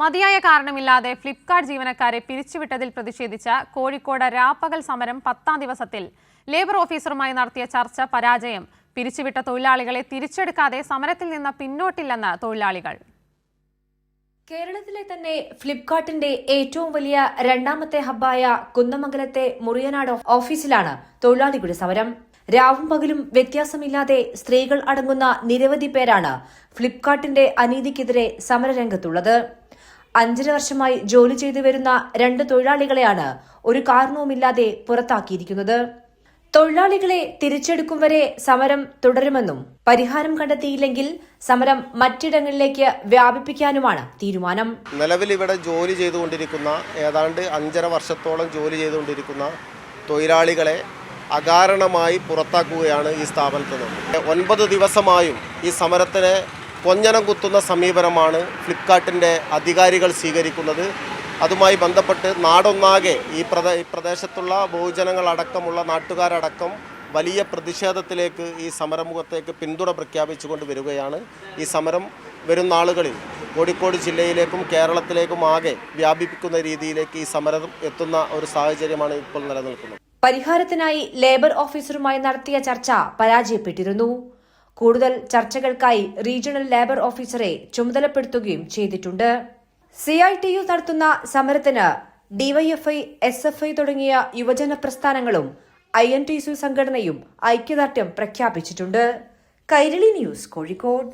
മതിയായ കാരണമില്ലാതെ ഫ്ലിപ്കാർട്ട് ജീവനക്കാരെ പിരിച്ചുവിട്ടതിൽ പ്രതിഷേധിച്ച കോഴിക്കോട് രാപ്പകൽ സമരം പത്താം ദിവസത്തിൽ ലേബർ ഓഫീസറുമായി നടത്തിയ ചർച്ച പരാജയം. പിരിച്ചുവിട്ട തൊഴിലാളികളെ തിരിച്ചെടുക്കാതെ സമരത്തിൽ നിന്ന് പിന്നോട്ടില്ലെന്ന് തൊഴിലാളികൾ. കേരളത്തിലെ തന്നെ ഫ്ലിപ്കാർട്ടിന്റെ ഏറ്റവും വലിയ രണ്ടാമത്തെ ഹബ്ബായ കുന്നമംഗലത്തെ മുറിയനാട് ഓഫീസിലാണ് തൊഴിലാളികളുടെ സമരം. രാവും പകലും വ്യത്യാസമില്ലാതെ സ്ത്രീകൾ അടങ്ങുന്ന നിരവധി പേരാണ് ഫ്ലിപ്കാർട്ടിന്റെ അനീതിക്കെതിരെ സമരരംഗത്തുള്ളത്. അഞ്ചര വർഷമായി ജോലി ചെയ്തു വരുന്ന രണ്ട് തൊഴിലാളികളെയാണ് ഒരു കാരണവുമില്ലാതെ പുറത്താക്കിയിരിക്കുന്നത്. തൊഴിലാളികളെ തിരിച്ചെടുക്കും വരെ സമരം തുടരുമെന്നും പരിഹാരം കണ്ടെത്തിയില്ലെങ്കിൽ സമരം മറ്റിടങ്ങളിലേക്ക് വ്യാപിപ്പിക്കാനുമാണ് തീരുമാനം. നിലവിൽ ഇവിടെ ജോലി ചെയ്തുകൊണ്ടിരിക്കുന്ന ഏതാണ്ട് അഞ്ചര വർഷത്തോളം ജോലി ചെയ്തുകൊണ്ടിരിക്കുന്ന തൊഴിലാളികളെ അകാരണമായി പുറത്താക്കുകയാണ് ഈ സ്ഥാപനത്തിൽ നിന്ന്. ഒൻപത് ദിവസമായും ഈ സമരത്തിന് കൊഞ്ഞനം കുത്തുന്ന സമീപനമാണ് ഫ്ലിപ്കാർട്ടിന്റെ അധികാരികൾ സ്വീകരിക്കുന്നത്. അതുമായി ബന്ധപ്പെട്ട് നാടൊന്നാകെ ഈ പ്രദേ പ്രദേശത്തുള്ള ബഹുജനങ്ങളടക്കമുള്ള നാട്ടുകാരടക്കം വലിയ പ്രതിഷേധത്തിലേക്ക് ഈ സമരമുഖത്തേക്ക് പിന്തുണ പ്രഖ്യാപിച്ചുകൊണ്ട് വരികയാണ്. ഈ സമരം വരും നാളുകളിൽ കോഴിക്കോട് ജില്ലയിലേക്കും കേരളത്തിലേക്കും ആകെ വ്യാപിപ്പിക്കുന്ന രീതിയിലേക്ക് ഈ സമരം എത്തുന്ന ഒരു സാഹചര്യമാണ് ഇപ്പോൾ നിലനിൽക്കുന്നത്. പരിഹാരത്തിനായി ലേബർ ഓഫീസറുമായി നടത്തിയ ചർച്ച പരാജയപ്പെട്ടിരുന്നു. കൂടുതൽ ചർച്ചകൾക്കായി റീജിയണൽ ലേബർ ഓഫീസറെ ചുമതലപ്പെടുത്തുകയും ചെയ്തിട്ടുണ്ട്. സി ഐ ടി യു നടത്തുന്ന സമരത്തിന് ഡിവൈഎഫ്ഐ എസ് എഫ് ഐ തുടങ്ങിയ യുവജന പ്രസ്ഥാനങ്ങളും ഐ എൻ ടി സി സംഘടനയും ഐക്യദാർഢ്യം പ്രഖ്യാപിച്ചിട്ടുണ്ട്. കൈരളി ന്യൂസ് കോഴിക്കോട്.